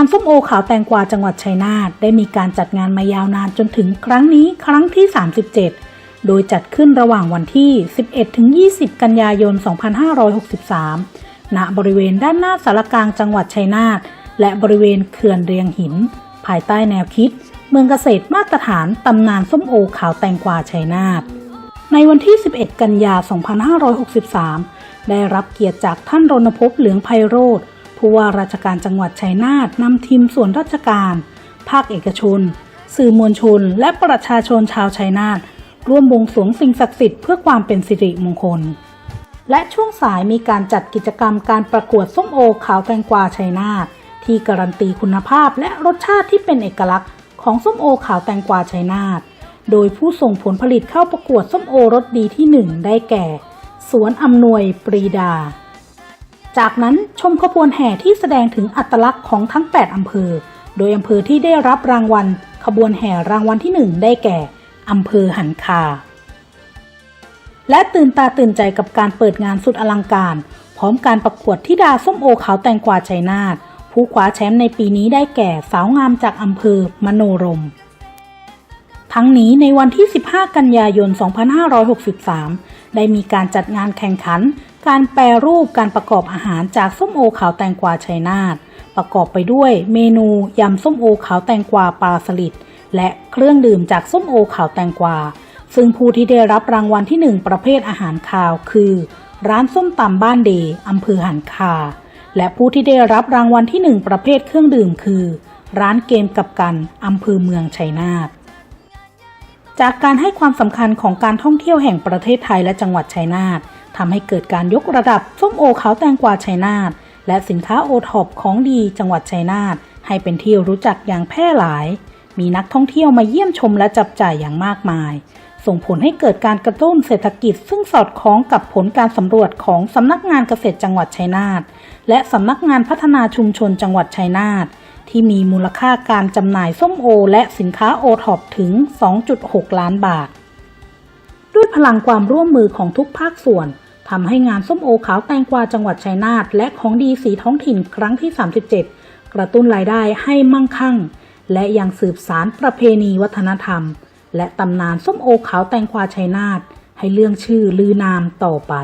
านส้มโอขาวแตงกวาจังหวัดชัยนาทได้มีการจัดงานมายาวนานจนถึงครั้งนี้ครั้งที่ 37 โดยจัดขึ้นระหว่างวันที่ 11-20 กันยายน 2563 ณ บริเวณด้านหน้าสารกลางจังหวัดชัยนาทและบริเวณเขื่อนเรียงหิน ภายใต้แนวคิด เมืองเกษตรมาตรฐานตำนานส้มโอขาวแตงกวาชัยนาทในวันที่ 11 กันยา 2563 ได้รับเกียรติจากท่านรณพบเหลืองไพโรธ ผู้ว่าราชการจังหวัดชัยนาทนำทีมส่วนราชการ ภาคเอกชน สื่อมวลชน และประชาชนชาวชัยนาทร่วมบวงสรวงสิ่งศักดิ์สิทธิ์เพื่อความเป็นสิริมงคล และช่วงสายมีการจัดกิจกรรมการประกวดส้มโอขาวแตงกวาชัยนาทที่การันตีคุณภาพและรสชาติที่เป็นเอกลักษณ์ของส้มโอขาวแตงกวาชัยนาทโดยผู้ส่งผลผลิตเข้าประกวดส้มโอรสดีที่ 1 ได้แก่ สวนอำนวยปรีดา จากนั้นชมขบวนแห่ที่แสดงถึงอัตลักษณ์ของทั้ง 8 อำเภอ โดยอำเภอที่ได้รับรางวัล ขบวนแห่รางวัลที่ 1 ได้แก่อำเภอหันคา และตื่นตาตื่นใจกับการเปิดงานสุดอลังการ พร้อมการประกวดทิดาส้มโอขาวแตงกวาชัยนาทผู้คว้าแชมป์ในปีนี้ได้แก่สาวงามจากอำเภอมโนรม ทั้งนี้ในวันที่ 15 กันยายน 2563 ได้มีการจัดงานแข่งขัน การแปรรูปการประกอบอาหารจากส้มโอขาวแตงกวาชัยนาทประกอบไปด้วยเมนูยำส้มโอขาวแตงกวาปลาสลิดและเครื่องดื่มจากส้มโอขาวแตงกวา ซึ่งผู้ที่ได้รับรางวัลที่ 1 ประเภทอาหารคาวคือ ร้านส้มตำบ้านเดอำเภอหันคา และผู้ที่ได้รับรางวัลที่ 1 ประเภทเครื่องดื่มคือ ร้านเกมกับกันอำเภอเมืองชัยนาทจากการให้ความสำคัญของการท่องเที่ยวแห่งประเทศไทยและจังหวัดชัยนาท ทำให้เกิดการยกระดับส้มโอขาวแตงกวาชัยนาทและสินค้าโอท็อปของดีจังหวัดชัยนาทให้เป็นที่รู้จักอย่างแพร่หลาย มีนักท่องเที่ยวมาเยี่ยมชมและจับจ่ายอย่างมากมาย ส่งผลให้เกิดการกระตุ้นเศรษฐกิจ ซึ่งสอดคล้องกับผลการสำรวจของสำนักงานเกษตรจังหวัดชัยนาทและสำนักงานพัฒนาชุมชนจังหวัดชัยนาทที่มีมูลค่าการจำหน่ายส้มโอ และสินค้าโอท็อปถึง 2.6 ล้านบาท ด้วยพลังความร่วมมือของทุกภาคส่วนทำให้งานส้มโอขาวแตงกวาจังหวัดชัยนาทและของดีสีท้องถิ่นครั้งที่ 37 กระตุ้นรายได้ให้มั่งคั่ง และยังสืบสารประเพณีวัฒนธรรม และตำนานส้มโอขาวแตงกวาชัยนาทให้เรื่องชื่อลือนามต่อไป